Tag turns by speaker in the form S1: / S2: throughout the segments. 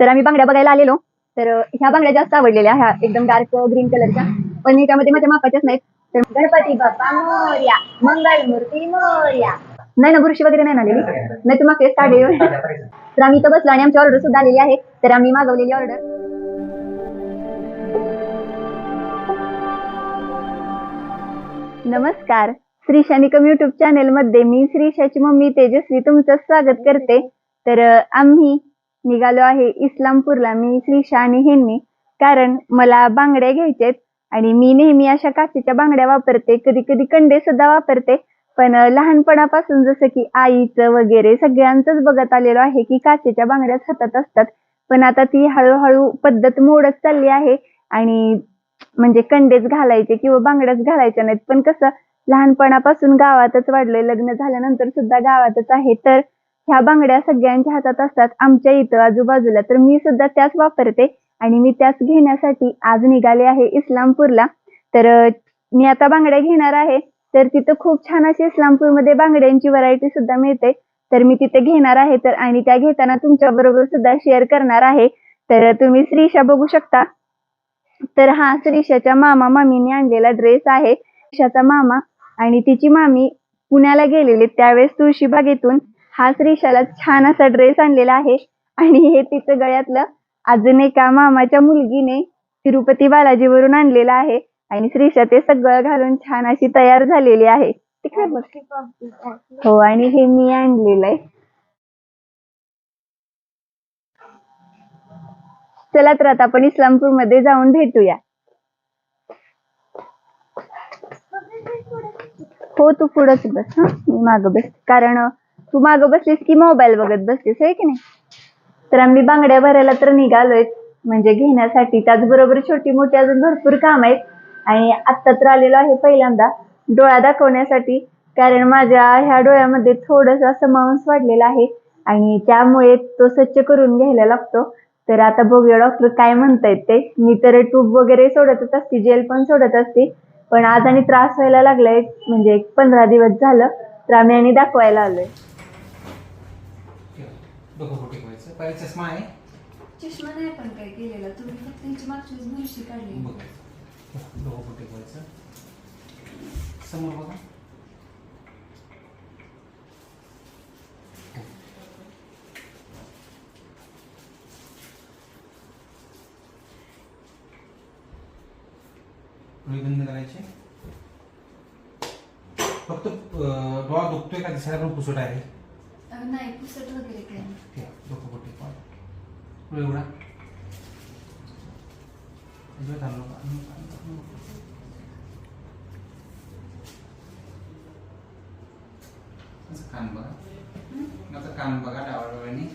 S1: तर आम्ही बांगड्या बघायला आलेलो. तर ह्या बांगड्या जास्त आवडलेल्या ह्या एकदम डार्क ग्रीन कलरच्या पण ह्याच्यामध्ये माझ्या मापाच्याच नाहीत. तर गणपती बाप्पा मोर्या मंगल मूर्ती मोर्या. नाही ना बुरशी वगैरे नाही आलेली. नाही तुम्हाला फेस काढले तर आम्ही इथं बसलो आणि आमची ऑर्डर सुद्धा आलेली आहे. तर आम्ही मागवलेली ऑर्डर नमस्कार. श्री शनिकम युट्यूब चॅनेल मध्ये मी श्रीशाची मम्मी तेजस्वी तुमचं स्वागत करते. तर आम्ही निघालो आहे इस्लामपूरला मी श्रीशा आणि ह्यांनी कारण मला बांगड्या घ्यायच्यात आणि मी नेहमी अशा काचेच्या बांगड्या वापरते. कधी कधी कंडे सुद्धा वापरते. पण लहानपणापासून जसं की आईचं वगैरे सगळ्यांचंच बघत आलेलो आहे की काचेच्या बांगड्याच हातात असतात. पण आता ती हळूहळू पद्धत मोडत चालली आहे आणि म्हणजे कंडेच घालायचे किंवा बांगड्याच घालायच्या नाहीत. पण कसं लहानपणापासून गावातच वाढलोय. लग्न झाल्यानंतर सुद्धा गावातच आहे. तर ह्या बांगड्या सगळ्यांच्या हातात असतात आमच्या इथं आजूबाजूला. तर मी सुद्धा त्याच वापरते आणि मी त्याच घेण्यासाठी आज निघाले आहे इस्लामपूरला. तर मी आता बांगड्या घेणार आहे. तर तिथं खूप छान अशी इस्लामपूरमध्ये बांगड्यांची व्हरायटी सुद्धा मिळते. तर मी तिथे घेणार आहे तर आणि त्या घेताना तुमच्या बरोबर सुद्धा शेअर करणार आहे. तर तुम्ही श्रीशा बघू शकता. तर हा श्रीशाच्या मामा मामीने आणलेला ड्रेस आहे. श्रीशाचा मामा आणि तिची मामी पुण्याला गेलेले त्यावेळेस तुळशीबागेतून हा श्रीशाला छान असा ड्रेस आणलेला आहे. आणि हे तिचं गळ्यातलं अजून एका मामाच्या मुलगीने तिरुपती बालाजीवरून आणलेलं आहे. आणि श्रीशा ते सगळं घालून छान अशी तयार झालेली आहे. हो आणि हे मी आणलेलं आहे. चला तर आता आपण इस्लामपूरमध्ये जाऊन भेटूया. हो तू पुढंच बस हा? मी मागं बस. कारण तू मागं बसलीस की मोबाईल बघत बसलीस आहे की नाही? तर आम्ही बांगड्या भरायला तर निघालोय. म्हणजे घेण्यासाठी त्याचबरोबर छोटी मोठी अजून भरपूर काम आहेत. आणि आत्ता तर आलेलो आहे पहिल्यांदा. डोळा दाखवण्यासाठी. कारण माझ्या ह्या डोळ्यामध्ये थोडस असं मांस वाढलेला आहे. आणि त्यामुळे तो स्वच्छ करून घ्यायला लागतो. तर आता बघूया डॉक्टर काय म्हणतायत ते. मी तर ट्यूब वगैरे सोडतच असते जेल पण सोडत असते. पण आज आणि त्रास व्हायला लागलाय. म्हणजे एक पंधरा दिवस झालं तर आम्ही आणि दाखवायला आलोय.
S2: डोकं कुठे ठेवायचं पहिला चष्मा आहे.
S3: चष्मा नाही पण काय केलेला. तुम्ही फक्त हिची मागची वेळेस काढली.
S2: बघायचं डोकं कुठे ठेवायचं समोर बघा. डोळे बंद करायचे. फक्त अं, डोळा दुखतोय का? दिसायला पण पुसट आहे.
S3: नाही पुसट वगैरे काय नाही.
S2: ठेवा डोकं. असं कान बघा. आता कान बघा डाव्या डोळ्याने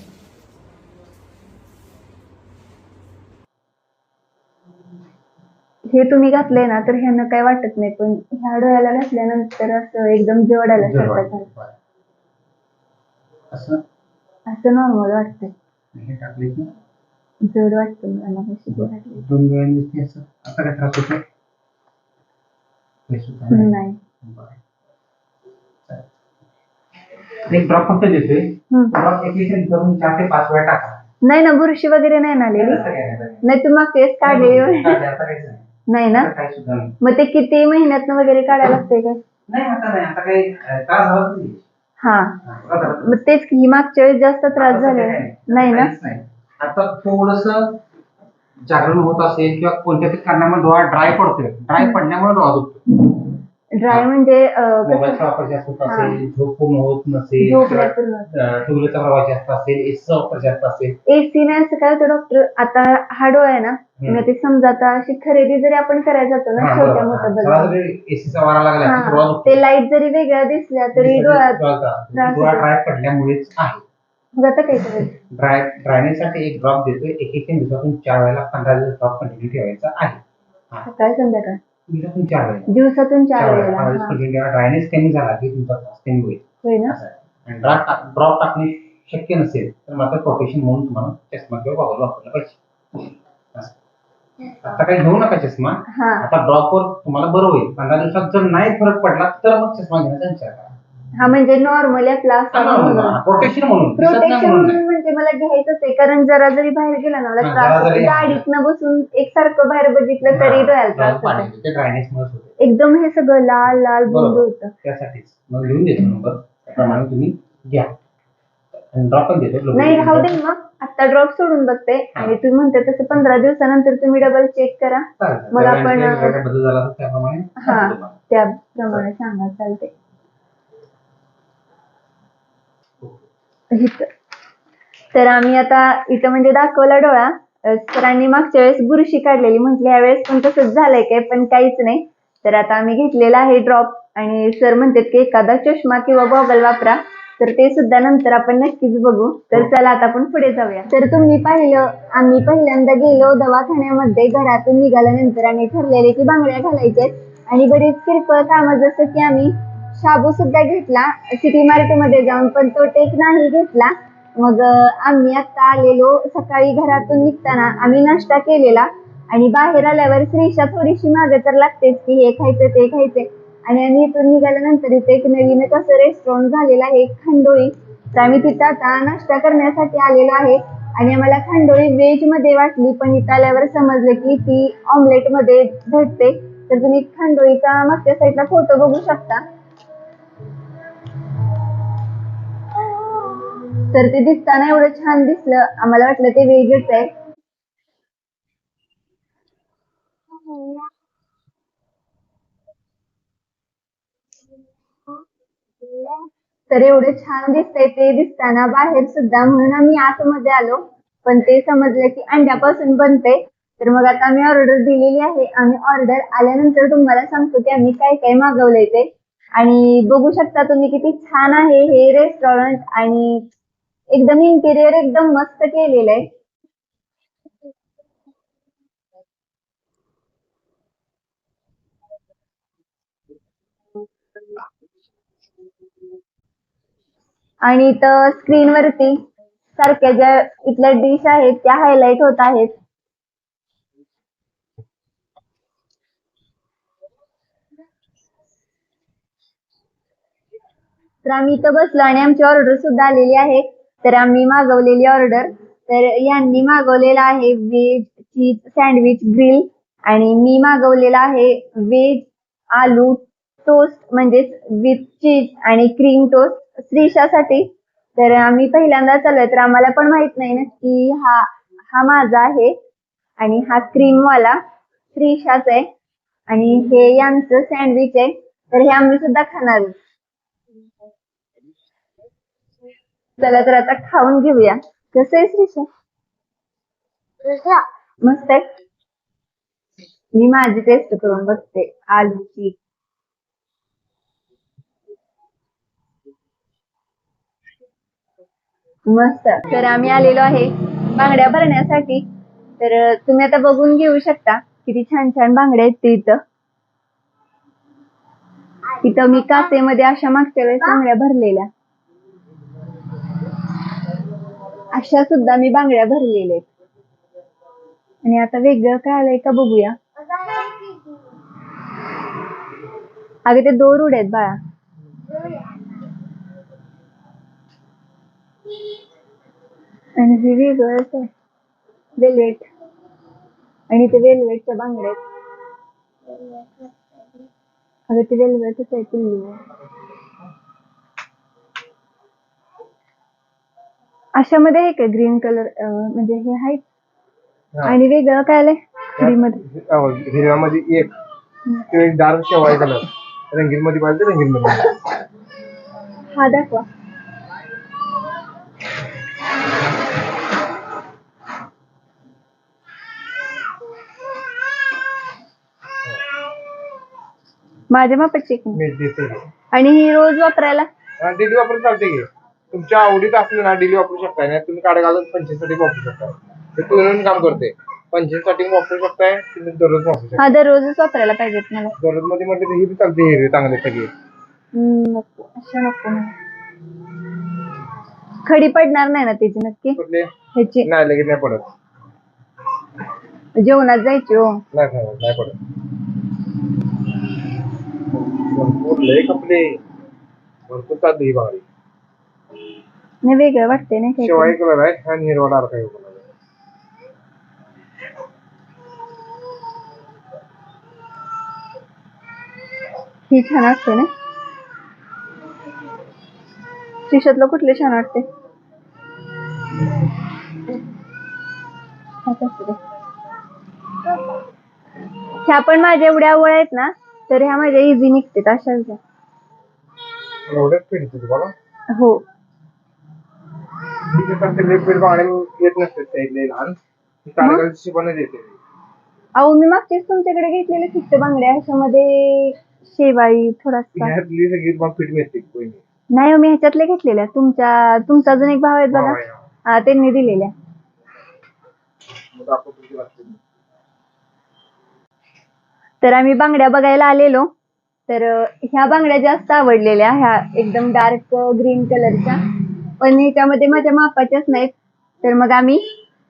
S1: हे तुम्ही घातलंय ना तर ह्यानं काही वाटत नाही पण ह्या डोळ्याला घातल्यानंतर असं एकदम आल्यासारखं झालं.
S2: असं?
S1: असं नॉर्मल वाटतंय.
S2: हे टाकले की?
S1: जड वाटतं मला.
S2: दोन डोळ्यांनी दिसते असं? आता काय त्रास होतो नाही. एक ड्रॉप फक्त देतोय.
S1: हम्म.
S2: ड्रॉप ऍप्लिकेशन करून चार ते पाच वेळा टाका.
S1: नाही ना बुरशी वगैरे नाही ना आलेली?
S2: नाही.
S1: फेस काढलेली
S2: काढले, नाही.
S1: ना? मग ते किती महिन्यात वगैरे काढायला लागतंय काय
S2: नाही आता नाही आता काही त्रास झाला.
S1: हा. मग तेच की मागच्या वेळेस जास्त त्रास
S2: काही
S1: नाही. ना?
S2: काहीच नाही. आता थोडस जागरण होत असेल किंवा कोणत्या तरी कारणामुळे डोळा ड्राय पडतोय. ड्राय पडल्यामुळे डोळा दुखतो
S1: ड्राय म्हणजे
S2: मोबाईलचा वापर जास्त होत. असेल झोप पूर्ण होत नसेल
S1: झोप नाही पूर्ण होत.
S2: टू व्हीलरचा प्रवास जास्त असेल एसीचा वापर जास्त असेल
S1: एसी नाही असं काय होतं डॉक्टर आता हा डोळा आहे ना ते समजा आता अशी खरेदी जरी आपण करायला जातो ना छोट्या. मोठ्या
S2: एसीचा वारा लागला.
S1: ते लाइट जरी वेगळ्या दिसल्या तरी डोळ्यात
S2: डोळा. ड्राय पडल्यामुळेच आहे
S1: मग आता काय करायचं
S2: ड्राय ड्रायनेससाठी एक ड्रॉप देतोय एक एक दिवसातून चार वेळेला पंधरा दिवस ड्रॉप कंटिन्यू ठेवायचा आहे.
S1: सकाळी संध्याकाळ
S2: दिवसातून चार
S1: दिवसातून हा.
S2: ठेवा ड्रायनेस कमी झाला की तुमचा त्रास कमी होईल.
S1: होय ना?
S2: असं आहे. आणि ड्रॉप ड्रॉप टाकणे शक्य नसेल तर मात्र प्रोटेक्शन म्हणून तुम्हाला चष्मा किंवा गॉगल वापरला पाहिजे. असं. आता काही घेऊ नका चष्मा.
S1: हा.
S2: आता ड्रॉपवर तुम्हाला बरं होईल. पंधरा दिवसात जर नाही फरक पडला तर मग चष्मा घेण्याचा विचार करा.
S1: हा म्हणजे नॉर्मली आपला असावा म्हणून
S2: प्रोटेक्शन म्हणून. दिसत नाही
S1: प्रोटेक्शन
S2: म्हणून
S1: म्हणून
S2: नाही.
S1: म्हणजे मला घ्यायचंच आहे कारण जरा जरी बाहेर गेला ना मला
S2: हा, जरा. जरी-
S1: गाडीत न बसून एकसारखं बाहेर बघितलं तरी डोळ्याला त्रास
S2: डोळ्यात
S1: होतो.
S2: पाणी येतं. ते ड्रायनेस मुळे होते.
S1: एकदम हे सगळं लाल लाल बुंद
S2: बरोबर.
S1: होतं.
S2: त्यासाठीच. मग लिहून देतो नंबर त्याप्रमाणे तुम्ही घ्या. आणि ड्रॉप पण देतो
S1: नाही राहू दे मग. आता ड्रॉप सोडून बघते. आणि तुम्ही म्हणते तसं पंधरा दिवसानंतर तुम्ही डबल चेक करा.
S2: चालेल.
S1: मला पण-
S2: वेळेला काय काय बदल झाला तर त्याप्रमाणे
S1: हा
S2: सांगतो तुम्हाला.
S1: त्याप्रमाणे सांगा चालते इथं. तर आम्ही आता इथं म्हणजे दाखवला डोळा. सरांनी मागच्या वेळेस बुरशी काढलेली म्हटली यावेळेस पण तसंच झालंय काय पण काहीच नाही. तर आता आम्ही घेतलेला आहे ड्रॉप आणि सर म्हणतात की एखादा चष्मा किंवा गॉगल वापरा. तर ते सुद्धा नंतर आपण नक्कीच बघू. तर चला आता आपण पुढे जाऊया. तर तुम्ही पाहिलं आम्ही पहिल्यांदा गेलो दवाखान्यामध्ये. घरातून निघाल्यानंतर आणि ठरलेले की बांगड्या घालायच्यात. आणि बरीच किरकोळ कामं जसं की आम्ही शाबू सुद्धा घेतला. सिटी मार्केटमध्ये जाऊन पण तो टेक नाही घेतला. मग आम्ही आता आलेलो सकाळी घरातून निघताना आम्ही नाश्ता केलेला. आणि बाहेर आल्यावर श्रीषा थोडीशी मागे तर लागतेच की हे खायचं ते खायचे. आणि आम्ही इथून निघाल्यानंतर इथे एक नवीनच असं रेस्टॉरंट झालेलं आहे खंडोळी. तर आम्ही तिथं आता नाश्ता करण्यासाठी आलेलो आहे. आणि आम्हाला खांडोळी व्हेजमध्ये वाटली पण इथं आल्यावर समजलं की ती ऑमलेटमध्ये भेटते. तर तुम्ही खांडोळीचा मागच्या साईडला फोटो बघू शकता. तर ते दिसताना एवढं छान दिसलं. आम्हाला वाटलं ते वेगळंच आहे. तर एवढं छान दिसतंय ते दिसताना बाहेर सुद्धा. म्हणून आम्ही आतमध्ये आलो. पण ते समजलं की अंड्यापासून बनते तर मग आता आम्ही ऑर्डर दिलेली आहे. आम्ही ऑर्डर आल्यानंतर तुम्हाला सांगतो की आम्ही काय काय मागवलंय ते. आणि बघू शकता तुम्ही किती छान आहे हे रेस्टॉरंट आणि एकदम इंटिरियर एकदम मस्त केलेलं आहे. आणि इथं स्क्रीन वरती सारख्या ज्या इथल्या डिश आहेत त्या हायलाइट होत आहेत. तर आम्ही इथं बसलो आणि आमची ऑर्डर सुद्धा आलेली आहे. तर आम्ही मागवलेली ऑर्डर तर यांनी मागवलेला आहे व्हेज चीज सँडविच ग्रिल आणि मी मागवलेला आहे व्हेज आलू टोस्ट म्हणजेच विथ चीज आणि क्रीम टोस्ट श्रीशासाठी तर आम्ही पहिल्यांदा चाललोय तर आम्हाला पण माहीत नाही ना की हा हा माझा आहे आणि हा क्रीम वाला आहे. आणि हे यांचं सँडविच आहे. तर हे आम्ही सुद्धा खाणार आहोत. चला तर आता खाऊन घेऊया. कसं आहे श्रीषा मस्त आहे? मी माझी टेस्ट करून बघते. आलूची. मस्त. तर आम्ही आलेलो आहे बांगड्या भरण्यासाठी. तर तुम्ही आता बघून घेऊ शकता किती छान छान बांगड्या आहेत ते इथं. इथं मी काचेमध्ये अशा मागच्या वेळेस बांगड्या भरलेल्या. अशा सुद्धा मी बांगड्या भरलेल्या आहेत. आणि आता वेगळं काय आलंय का बघूया. अगं ते दोर उड्यात आहेत बाळा. आणि हे वेगळंच आहे. वेलवेट आणि ते वेलवेटच्या बांगड्यात आहेत. अगं ते वेलवेटच आहे पिल्लू. अशामध्ये आहे का ग्रीन कलर म्हणजे हे आहे? आणि वेगळं काय आलंय? ग्रीन मध्ये
S4: अहो, हिरव्यामध्ये एक तो एक डार्क शेवाळी कलर रंगीन मध्ये पाहिजे रंगीन मध्ये
S1: हा दाखवा. माझ्या मापाची आहे का?
S4: मी देते.
S1: आणि ही रोज वापरायला?
S4: वापरू चालते की. तुमच्या आवडीत असलं ना डेली वापरू शकताय नाही तुम्ही काढा घालून पंचवीसाठी वापरू शकताय ते तुलनेने काम करते. पंचवीसाठी वापरू शकताय तुम्ही दररोज वापरू शकता.
S1: हा दररोजच वापरायला पाहिजेत मला
S4: दररोजमध्ये मध्ये ही बी चालते हिरवे चांगले सगळे.
S1: हम्म, नको अशा नको. मला. खडी पडणार नाही ना त्याची नक्की?
S4: कुठले?
S1: ह्याची.
S4: नाही लगेच नाही पडत.
S1: जेवणात जायची हो.
S4: नाही नाही नाही पडत. भरपूर लय कपडे. भरपूर चालते ही बांगडी
S1: नाही वेगळं वाटते नाही काही
S4: शेवाळी कलर आहे हा हिरवा डार्क आहे कलर
S1: ही छान असते ना शिशातलं कुठले छान वाटते. ह्या पण माझ्या एवढ्या आवड आहेत ना तर ह्या माझ्या इझी निघते अशाच घ्या.
S4: एवढ्याच फिरते तुम्हाला?
S1: हो.
S4: ठीक आहे तर ते बांगड्या येत नसते साईडला लहान. ती काडगालची शिपाने देते
S1: अहो मी मागचीच तुमच्याकडे घेतलेले फिक्ट बांगड्या ह्याच्यामध्ये शेवाळी थोडासा.
S4: ह्यातली सगळी मग पीठ मिळते कोणी?
S1: नाही हो, मी ह्याच्यातल्या घेतलेल्या. तुमच्या तुमचा अजून एक भाव आहे बघा. हा त्यांनी दिलेल्या.
S4: मग आपण
S1: तर आम्ही बांगड्या बघायला आलेलो. तर अं, ह्या बांगड्या जास्त आवडलेल्या ह्या एकदम डार्क ग्रीन कलरच्या पण ह्याच्यामध्ये माझ्या मापाच्याच नाहीत. तर मग आम्ही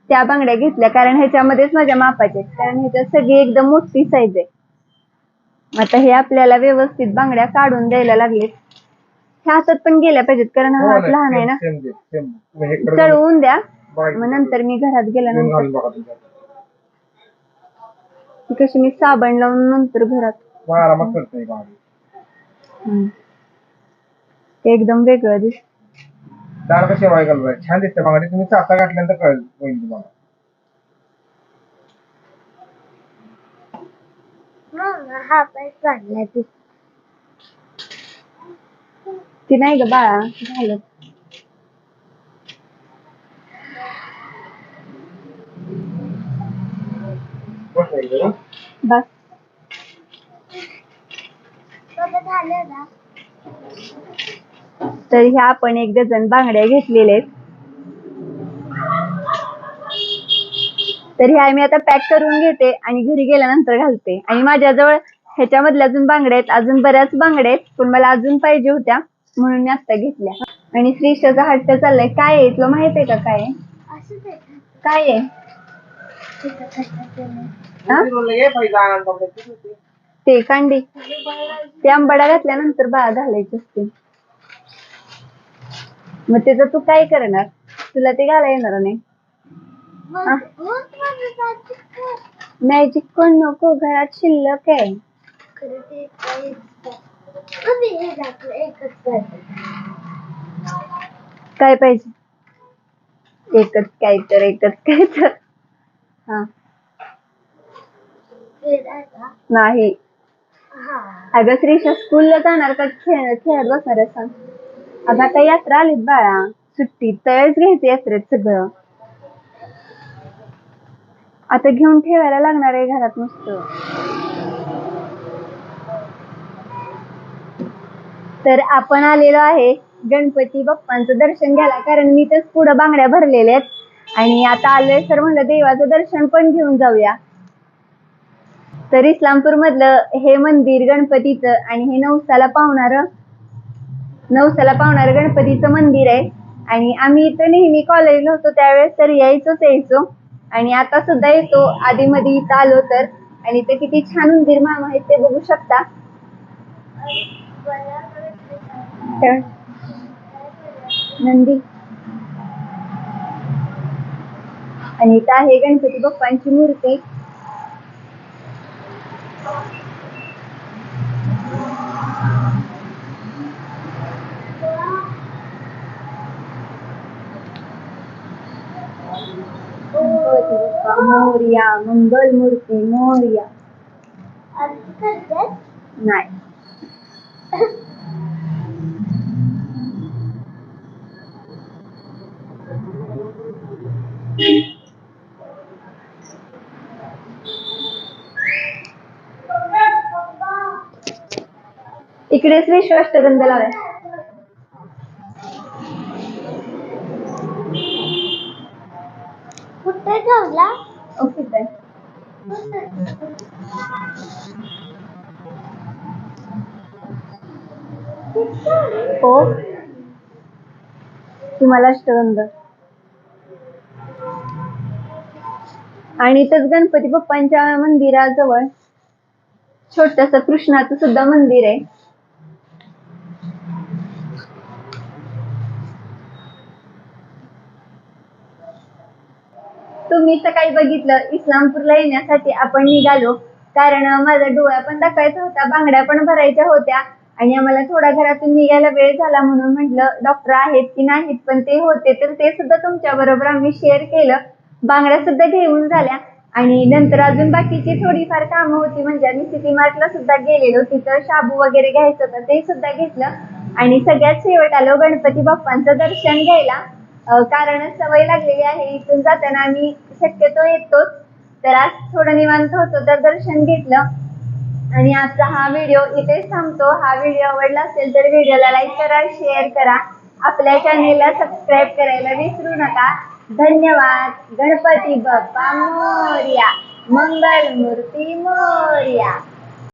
S1: त्या बांगड्या घेतल्या. कारण ह्याच्यामध्येच माझ्या मापाच्या आहेत. कारण ह्याच्यात सगळी एकदम मोठी साईज आहे. आता हे आपल्याला व्यवस्थित बांगड्या काढून द्यायला लागलेत. ह्या हातात पण गेल्या पाहिजेत. कारण हा हात लहान आहे ना.
S4: हे
S1: चढवून द्या. मग नंतर मी घरात गेल्यानंतर. कशी मी साबण लावून नंतर घरात. ते एकदम वेगळं दिस
S4: डार्क शेवाळी कलर आहे छान दिसते बांगडी तुम्ही चाचा घातल्यानंतर कळेल होईल तुम्हाला
S5: हा चांगला
S1: ती. नाही ग बाळा घालत
S4: बस
S5: झालं ना.
S1: तर ह्या आपण एक डझन बांगड्या घेतलेल्या आहेत. तर ह्या मी आता पॅक करून घेते आणि घरी गेल्यानंतर घालते. आणि माझ्याजवळ ह्याच्यामधल्या अजून बांगड्या आहेत. अजून बऱ्याच बांगड्या आहेत पण मला अजून पाहिजे होत्या म्हणून मी आता घेतल्या. आणि श्रीष्ठाचा हट्ट चाललाय. काय आहे? तुला माहीत आहे का काय? काय आहे? ते कांडी. ते आंबाडा घातल्यानंतर बाळा घालायचे असते. मग त्याचं तू काय करणार? तुला ते घाला येणार नाही. हा? मॅजिक कोण नको? घरात शिल्लक आहे. काय पाहिजे एकच काय तर एकच काय तर हा. नाही
S5: हा.
S1: अगं श्रीषा स्कूलला जाणार का? खेळ खेळत बसणार आहे सांग. अगं आता यात्रा आलीत बाळा. सुट्टी तळच घ्यायचं यात्रेत सगळं. आता घेऊन ठेवायला लागणार आहे घरात नुसतं. तर आपण आलेलो आहे गणपती बाप्पांचं दर्शन घ्यायला कारण मी तर पुढं बांगड्या भरलेल्या आहेत. आणि आता आलोय तर म्हणलं देवाचं दर्शन पण घेऊन जाऊया. तर इस्लामपूर मधलं हे मंदिर गणपतीचं आणि हे नवसाला पावणार नवसाला पावणारं गणपतीचं मंदिर आहे. आणि आम्ही इथं नेहमी कॉलेजला होतो त्यावेळेस तर यायचोच यायचो. आणि आता सुद्धा येतो आधी मध्ये इथं आलो तर. आणि इथं किती छान मंदिर मामा आहेत ते बघू शकता. नंदी. आणि इथं आहे गणपती बाप्पांची मूर्ती गणपती बाप्पा मोरया मंगल मूर्ती मोरया
S5: असं करतात?
S1: नाही इकडे श्री अष्टगंध लावाय
S5: कुठे ठेवला?
S1: ओके बाय हो. तुम्हाला अष्टगंध. आणि इथंच गणपती बाप्पांच्या मंदिराजवळ छोटस कृष्णाचं सुद्धा मंदिर आहे. तुम्ही सकाळी बघितलं इस्लामपूरला येण्यासाठी आपण निघालो. कारण माझा डोळा पण दाखवायचा होता बांगड्या पण भरायच्या होत्या. आणि आम्हाला थोडा घरातून निघायला वेळ झाला म्हणून म्हटलं डॉक्टर आहेत की नाहीत पण ते होते तर ते सुद्धा तुमच्या बरोबर आम्ही शेअर केलं. बांगड्या सुद्धा घेऊन झाल्या. आणि नंतर अजून बाकीची थोडीफार कामं होती म्हणजे आम्ही सिटी मार्टला सुद्धा गेलेलो. तिथं शाबू वगैरे घ्यायचं होतं ते सुद्धा घेतलं. आणि सगळ्यात शेवट आलो गणपती बाप्पांचं दर्शन घ्यायला. कारण सवय लागलेली आहे इथून जाताना आम्ही शक्यतो येतोच. तर आज थोडं निवांत होतो तर दर्शन घेतलं. आणि आजचा हा व्हिडिओ इथेच थांबतो. हा व्हिडिओ आवडला असेल तर व्हिडिओला लाईक करा शेअर करा. आपल्या चॅनेलला सबस्क्राईब करायला विसरू नका. धन्यवाद. गणपती बाप्पा मोर्या. मंगल मूर्ती मोर्या.